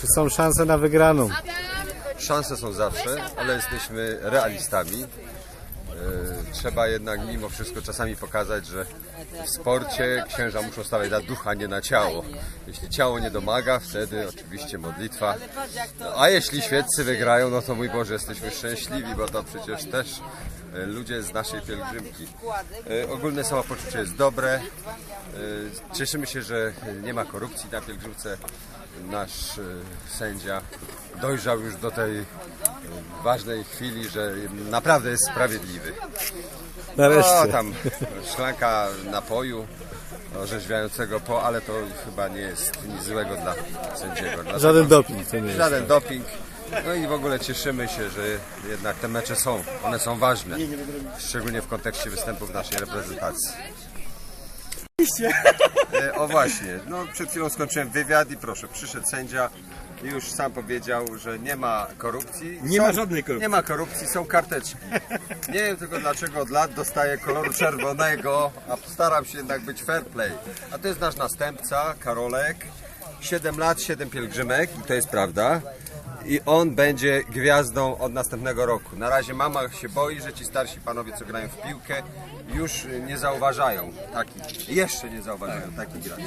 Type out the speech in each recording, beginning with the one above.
Czy są szanse na wygraną? Szanse są zawsze, ale jesteśmy realistami. E, Trzeba jednak mimo wszystko czasami pokazać, że w sporcie księża muszą stawiać na ducha, nie na ciało. Jeśli ciało nie domaga, wtedy oczywiście modlitwa. No, a jeśli świeccy wygrają, no to mój Boże, jesteśmy szczęśliwi, bo to przecież też ludzie z naszej pielgrzymki. E, Ogólne samopoczucie jest dobre. E, Cieszymy się, że nie ma korupcji na pielgrzymce. Nasz e, sędzia dojrzał już do tej e, ważnej chwili, że naprawdę jest sprawiedliwy. Nareszcie. tam szklanka napoju orzeźwiającego po, ale to chyba nie jest nic złego dla sędziego. Dlatego Żaden doping to nie jest. żaden doping. No i w ogóle cieszymy się, że jednak te mecze są. One są ważne. Szczególnie w kontekście występów naszej reprezentacji. E, O właśnie, no przed chwilą skończyłem wywiad i proszę, przyszedł sędzia i już sam powiedział, że nie ma korupcji. Nie ma żadnej korupcji. Nie ma korupcji, są karteczki. Nie wiem tylko dlaczego od lat dostaję koloru czerwonego, a staram się jednak być fair play. A to jest nasz następca, Karolek. 7 lat, 7 pielgrzymek i to jest prawda. I on będzie gwiazdą od następnego roku. Na razie mama się boi, że ci starsi panowie, co grają w piłkę, już nie zauważają takich, jeszcze nie zauważają takich graczy.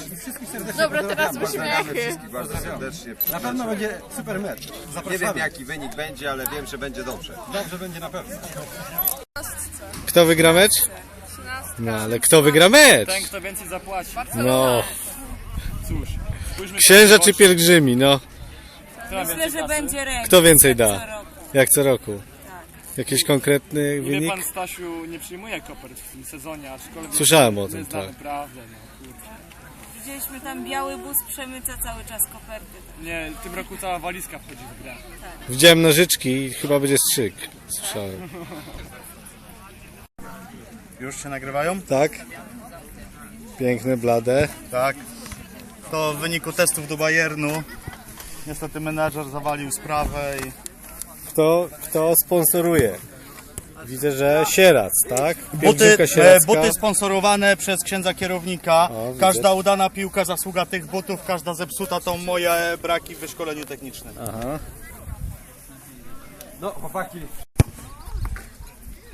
Dobra, teraz Pozdrawiamy uśmiechy. wszystkich bardzo serdecznie. Na pewno będzie super mecz. Nie wiem Zapraszamy. jaki wynik będzie, ale wiem, że będzie dobrze. Dobrze będzie na pewno. Kto wygra mecz? No ale kto wygra mecz? Ten, kto więcej zapłaci. No. Cóż, spójrzmy Księża czy pielgrzymi, no. Myślę, więcej że kasy? będzie remis. Kto więcej Co da? roku. Jak co roku. Jakiś konkretny Niby wynik? pan Stasiu nie przyjmuje kopert w tym sezonie, aczkolwiek Słyszałem o my tym, znamy tak. prawdę, no kurczę. Widzieliśmy tam biały bus przemyca cały czas koperty. Nie, w tym roku cała walizka wchodzi w grę. Widziałem nożyczki i chyba będzie strzyk. Słyszałem. Już się nagrywają? Tak? Piękne, blade. Tak. To w wyniku testów do Bayernu. Niestety menadżer zawalił sprawę i Kto, kto sponsoruje? Widzę, że Sierac, tak? Buty, e, buty sponsorowane przez księdza kierownika. Każda udana piłka zasługa tych butów, każda zepsuta to moje braki w wyszkoleniu technicznym. Aha. No chłopaki,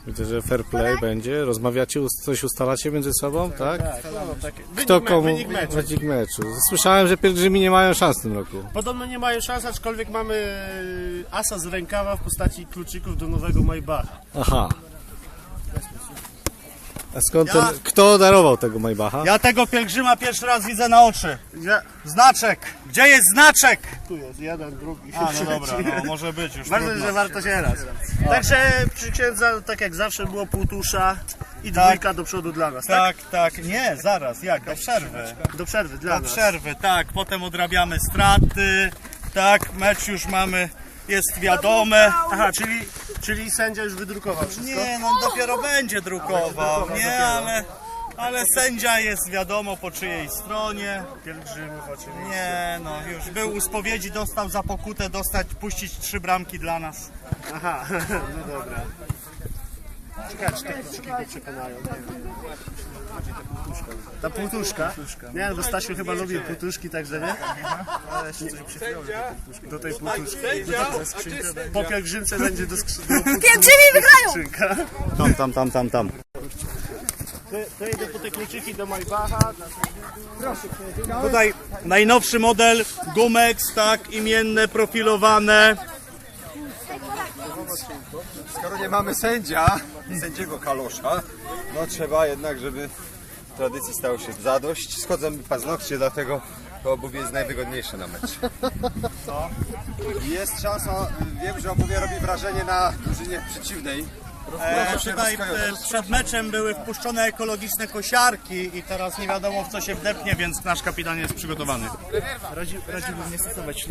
Widzę, że fair play będzie. Rozmawiacie, coś ustalacie między sobą, tak? Wynik Kto me- komu? Wynik meczu. Wynik meczu. Słyszałem, że pielgrzymi nie mają szans w tym roku. Podobno nie mają szans, aczkolwiek mamy e, asa z rękawa w postaci kluczyków do nowego Maybacha. Aha. A skąd Ja- ten, kto darował tego Maybacha? Ja tego pielgrzyma pierwszy raz widzę na oczy. Gdzie? Znaczek! Gdzie jest znaczek? Tu jest jeden, drugi. A, no dobra, no, może być już. Trudno. że warto się raz. Także przy księdza, tak jak zawsze, było półtusza i Tak. dwójka do przodu dla nas, tak? Tak, tak, nie, zaraz, jak, do przerwy. Do przerwy dla Do nas. przerwy, tak, potem odrabiamy straty, tak, mecz już mamy, jest wiadome. Aha, czyli, czyli sędzia już wydrukował wszystko? Nie, no dopiero będzie drukował, nie, ale, ale sędzia jest wiadomo po czyjej stronie. Pielgrzymów oczywiście. Nie, no już był u spowiedzi, dostał za pokutę dostać, puścić trzy bramki dla nas. Aha, no dobra. Ciekawe, czy te kluczyki go przekonają. Nie wiem. Ta półtuszka? Nie, bo Stasiu chyba lubi półtuszki, także nie? Ale jeszcze coś Do tej półtuszki. Po pielgrzymce będzie do skrzynki. Pielgrzymi wygrają! Tam, tam, tam, tam, tam. To, idę po te kluczyki do Maybacha. Tutaj najnowszy model Gumex, tak, imienne, profilowane. skoro nie mamy sędzia, sędziego kalosza, no trzeba jednak, żeby tradycji stało się zadość. Schodzą mi paznokcie, dlatego to obuwie jest najwygodniejsze na mecz. Jest szansa, wiem, że obuwie robi wrażenie na drużynie przeciwnej. E, tutaj e, przed meczem były wpuszczone ekologiczne kosiarki i teraz nie wiadomo w co się wdepnie, więc nasz kapitan jest przygotowany. Radzi, radziłbym nie stosować.